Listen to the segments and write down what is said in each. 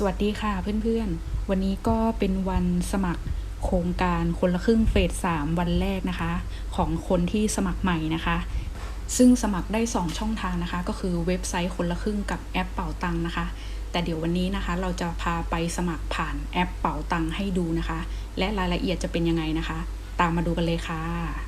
สวัสดีค่ะเพื่อนๆ วันนี้ก็เป็นวันสมัครโครงการคนละครึ่งเฟส3วันแรกนะคะ ของคนที่สมัครใหม่นะคะ ซึ่งสมัครได้ 2 ช่องทางนะคะ ก็คือเว็บไซต์คนละครึ่งกับแอปเป๋าตังค์นะคะ แต่เดี๋ยววันนี้นะคะเราจะพาไปสมัครผ่านแอปเป๋าตังค์ให้ดูนะคะ และรายละเอียดจะเป็นยังไงนะคะ ตามมาดูกันเลยค่ะ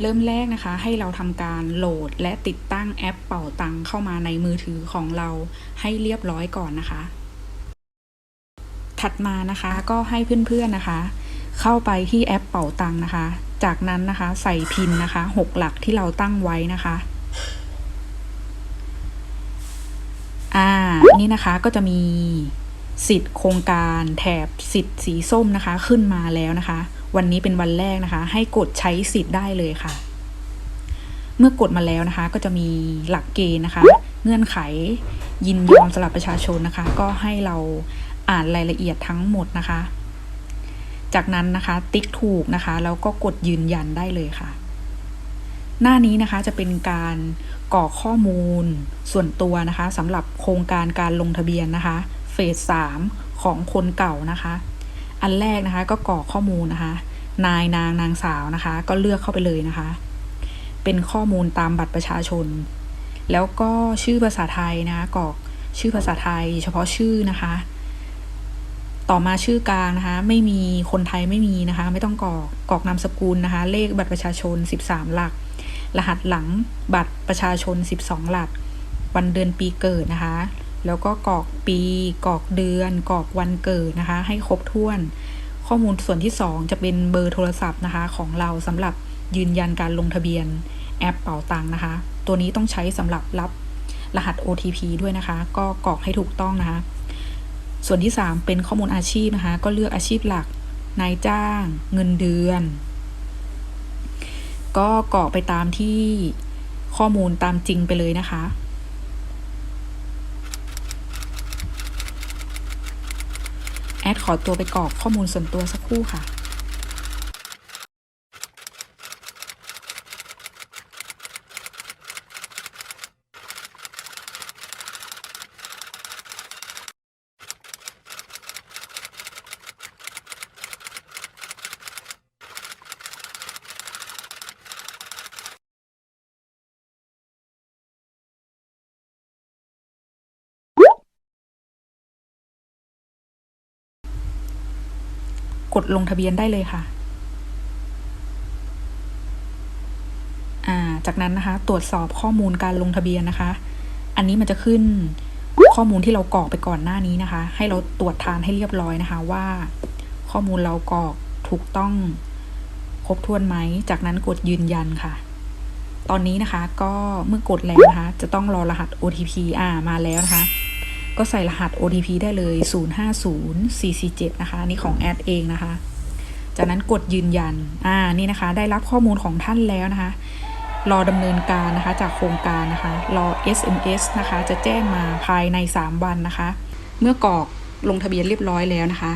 เริ่มแรกนะคะให้เราทำการโหลดและติดตั้งแอปเป่าตังเข้ามาในมือถือของเราให้เรียบร้อยก่อนนะคะ ถัดมานะคะก็ให้เพื่อนๆนะคะ เข้าไปที่แอปเป่าตังนะคะ จากนั้นนะคะใส่พินนะคะหกหลักที่เราตั้งไว้นะคะอ่านี่นะคะก็จะมีสิทธิ์โครงการแถบสิทธิ์สีส้มนะคะขึ้นมาแล้วนะคะ วันนี้เป็นวันแรกนะคะ ให้กดใช้สิทธิ์ได้เลยค่ะ เมื่อกดมาแล้วนะคะ ก็จะมีหลักเกณฑ์นะคะ เงื่อนไขยินยอมสำหรับประชาชนนะคะ ก็ให้เราอ่านรายละเอียดทั้งหมดนะคะ จากนั้นนะคะ ติ๊กถูกนะคะแล้วก็กดยืนยันได้เลยค่ะ หน้านี้นะคะจะเป็นการกรอกข้อมูลส่วนตัวนะคะสำหรับโครงการการลงทะเบียนนะคะ เฟสสามของคนเก่านะคะ อันแรกนะคะก็กรอกข้อมูลนะคะ นายนางนางสาวนะคะ ก็เลือกเข้าไปเลยนะคะ เป็นข้อมูลตามบัตรประชาชน แล้วก็ชื่อภาษาไทยนะคะกรอกชื่อภาษาไทย เฉพาะชื่อนะคะ ต่อมาชื่อกลางนะคะ ไม่มีคนไทยไม่มีนะคะ ไม่ต้องกรอกกรอกนามสกุลนะคะ เลขบัตรประชาชน 13 หลัก รหัสหลังบัตรประชาชน 12 หลัก วันเดือนปีเกิดนะคะ แล้วก็กรอกปี กรอกเดือน กรอกวันเกิดนะคะ ให้ครบถ้วน ข้อมูลส่วนที่ 2 จะเป็นเบอร์โทรศัพท์นะคะของเราสำหรับยืนยันการลงทะเบียนแอปเป๋าตังค์นะคะ ตัวนี้ต้องใช้สำหรับรับรหัส OTP ด้วยนะคะ ก็กรอกให้ถูกต้องนะคะ ส่วนที่ 3 เป็นข้อมูลอาชีพนะคะ ก็เลือกอาชีพหลัก นายจ้าง เงินเดือน ก็กรอกไปตามที่ข้อมูลตามจริงไปเลยนะคะ แอดขอตัวไปกรอกข้อมูลส่วนตัวสักครู่ค่ะ ก ดลงทะเบียนได้เลยค่ะ จากนั้นนะคะ ตรวจสอบข้อมูลการลงทะเบียนนะคะ อันนี้มันจะขึ้นข้อมูลที่เรากรอกไปก่อนหน้านี้นะคะ ให้เราตรวจทานให้เรียบร้อยนะคะว่า ข้อมูลเรากรอกถูกต้องครบถ้วนไหม จากนั้นกดยืนยันค่ะ ตอนนี้นะคะ ก็เมื่อกดแล้วนะคะ จะต้องรอรหัส OTP อ่ามาแล้วนะคะ ก็ใส่รหัส OTP ได้เลย 050447 นะคะ นี่ของแอดเองนะคะ จากนั้นกดยืนยัน อ่า นี่นะคะ ได้รับข้อมูลของท่านแล้วนะคะ รอดำเนินการนะคะจากโครงการนะคะ รอ SMS นะคะ จะแจ้งมาภายใน 3 วันนะคะ เมื่อกรอกลงทะเบียนเรียบร้อยแล้วนะคะ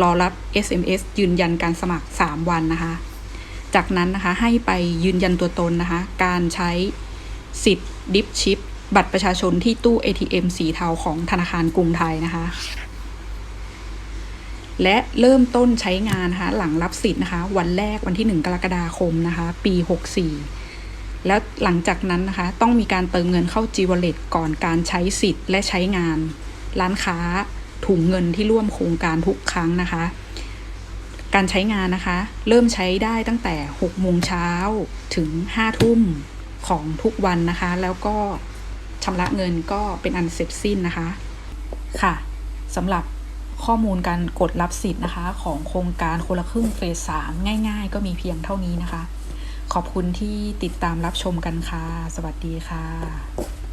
รอรับ SMS ยืนยันการสมัคร 3 วันนะคะ จากนั้นนะคะให้ไปยืนยันตัวตนนะคะ การใช้สิทธิ์ดิฟชิป บัตรประชาชนที่ตู้ ATM สีเทาของธนาคารกรุงไทยนะคะ และเริ่มต้นใช้งานนะคะหลังรับสิทธิ์นะคะ วันแรกวันที่ 1 กรกฎาคมนะคะ ปี 64 แล้วหลังจากนั้นนะคะ ต้องมีการเติมเงินเข้า g w a l l e t ก่อนการใช้สิทธิ์และใช้งาน ร้านค้าถุงเงินที่ร่วมโครงการทุกครั้งนะคะ การใช้งานนะคะ เริ่มใช้ได้ตั้งแต่6โมงเช้าถึง5ทุ่มของทุกวันนะคะ แล้วก็ ชำระเงินก็เป็นอันเสร็จสิ้นนะคะ ค่ะสำหรับข้อมูลการกดรับสิทธิ์นะคะ ของโครงการคนละครึ่งเฟสสามง่าย ๆ ก็มีเพียงเท่านี้นะคะ ขอบคุณที่ติดตามรับชมกันค่ะ สวัสดีค่ะ